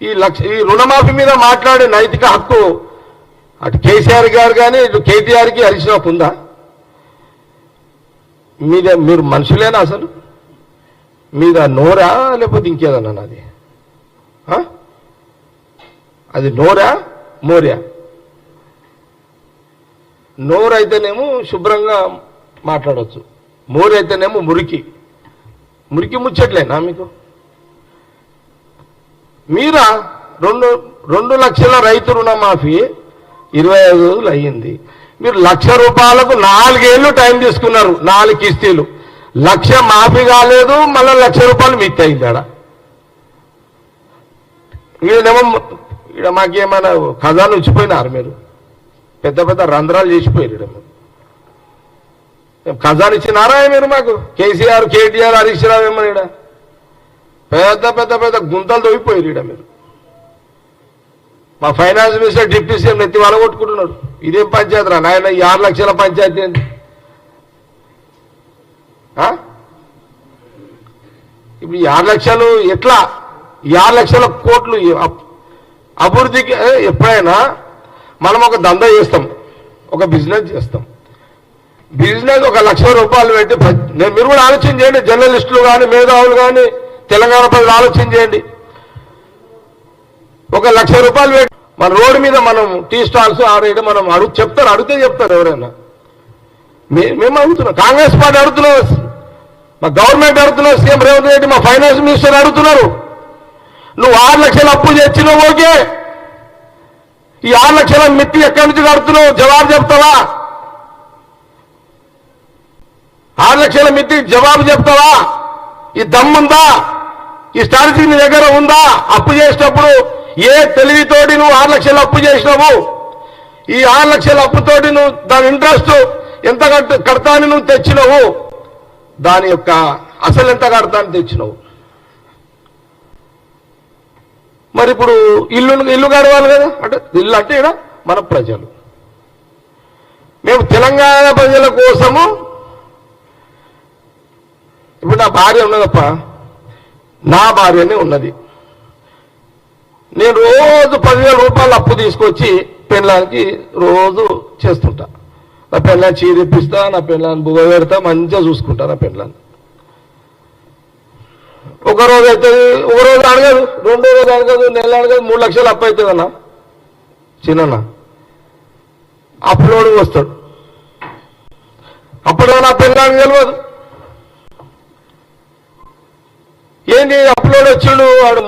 ఈ లక్ష ఈ రుణమాఫీ మీద మాట్లాడే నైతిక హక్కు అటు కేసీఆర్ గారు కానీ ఇటు కేటీఆర్కి హరీష్ ఉందా? మీద మీరు మనుషులేనా అసలు? మీద నోరా లేకపోతే ఇంకేదన్నా అది ఆ? అది నోరా? మోర్యా? నోరు అయితేనేమో శుభ్రంగా మాట్లాడవచ్చు మోరు అయితేనేమో మురికి. మురికి ముచ్చట్లేనా మీకు? మీరా? రెండు రెండు లక్షల రైతు రుణమాఫీ. ఇరవై ఐదు రోజులు అయ్యింది. మీరు లక్ష రూపాయలకు నాలుగేళ్ళు టైం తీసుకున్నారు నాలుగు కిస్తీలు. లక్ష మాఫీ కాలేదు మళ్ళీ లక్ష రూపాయలు మిత్ అయింది ఆడ మీరేమో ఇక్కడ మాకేమైనా ఖజాను ఉంచిపోయినారు మీరు? పెద్ద పెద్ద రంధ్రాలు చేసిపోయారు ఈడ మీరు. ఇచ్చినారా మీరు మాకు? కేసీఆర్ కేటీఆర్ హరీష్ రావు ఏమో ఈడ? పెద్ద పెద్ద పెద్ద గుంతలు తవ్విపోయారు ఈడ మీరు. మా ఫైనాన్స్ మినిస్టర్ డిప్యూటీ సీఎం నెత్తి వాళ్ళ ఇదేం పంచాయతీ రా? నాయన ఈ ఆరు లక్షల పంచాయతీ ఏంటి ఇప్పుడు ఈ ఆరు లక్షలు ఎట్లా? ఈ ఆరు లక్షల కోట్లు అభివృద్ధికి ఎప్పుడైనా మనం ఒక దందా చేస్తాం. ఒక బిజినెస్ చేస్తాం. బిజినెస్ ఒక లక్ష రూపాయలు పెట్టి నేను మీరు కూడా ఆలోచన చేయండి. జర్నలిస్టులు కానీ మేధావులు కానీ తెలంగాణ ప్రజలు ఆలోచన చేయండి. ఒక లక్ష రూపాయలు పెట్టి మన రోడ్డు మీద మనం టీ స్టాల్స్ ఆడేయడం మనం అడుగు చెప్తారు అడిగితే చెప్తారు ఎవరైనా. మేము అడుగుతున్నాం. కాంగ్రెస్ పార్టీ అడుగుతున్నాం మా గవర్నమెంట్ అడుగుతున్నాం సీఎం రేవంత్ రెడ్డి మా ఫైనాన్స్ మినిస్టర్ అడుగుతున్నారు. నువ్వు ఆరు లక్షలు అప్పు తెచ్చినావు ఓకే. ఈ ఆరు లక్షల మిత్తి ఎక్కడి నుంచి కడుతున్నావు? జవాబు చెప్తావా? ఆరు లక్షల మిత్తి జవాబు చెప్తావా? ఈ దమ్ముందా? ఈ స్ట్రాటజీ నీ దగ్గర ఉందా? అప్పు చేసినప్పుడు ఏ తెలివితోటి నువ్వు ఆరు లక్షలు అప్పు చేసినావు? ఈ ఆరు లక్షల అప్పుతోటి నువ్వు దాని ఇంట్రెస్ట్ ఎంత కట్ట కడతాని నువ్వు తెచ్చినావు? దాని యొక్క అసలు ఎంత కడతాని తెచ్చినావు? మరి ఇప్పుడు ఇల్లు ఇల్లు గడవాలి కదా? అంటే ఇల్లు అంటే ఇక్కడ మన ప్రజలు. మేము తెలంగాణ ప్రజల కోసము ఇప్పుడు నా భార్య ఉన్నదప్ప నా భార్యనే ఉన్నది. నేను రోజు పదివేల రూపాయలు అప్పు తీసుకొచ్చి పెళ్ళానికి రోజు చేస్తుంటా. నా పెళ్ళాన్ని చీరిప్పిస్తా నా పెళ్ళాన్ని బుగ పెడతా మంచిగా చూసుకుంటా నా పెళ్ళాన్ని ఒక రోజు అవుతుంది ఒక రోజు అడగదు రెండో రోజు అడగదు నెల అడగదు మూడు లక్షలు అప్పు అవుతుంది అన్న. చిన్న అప్పులోడు వస్తాడు. అప్పుడు నా పెళ్ళానికి తెలియదు ఏంటి అప్లోడ్ వచ్చిండు? వాడు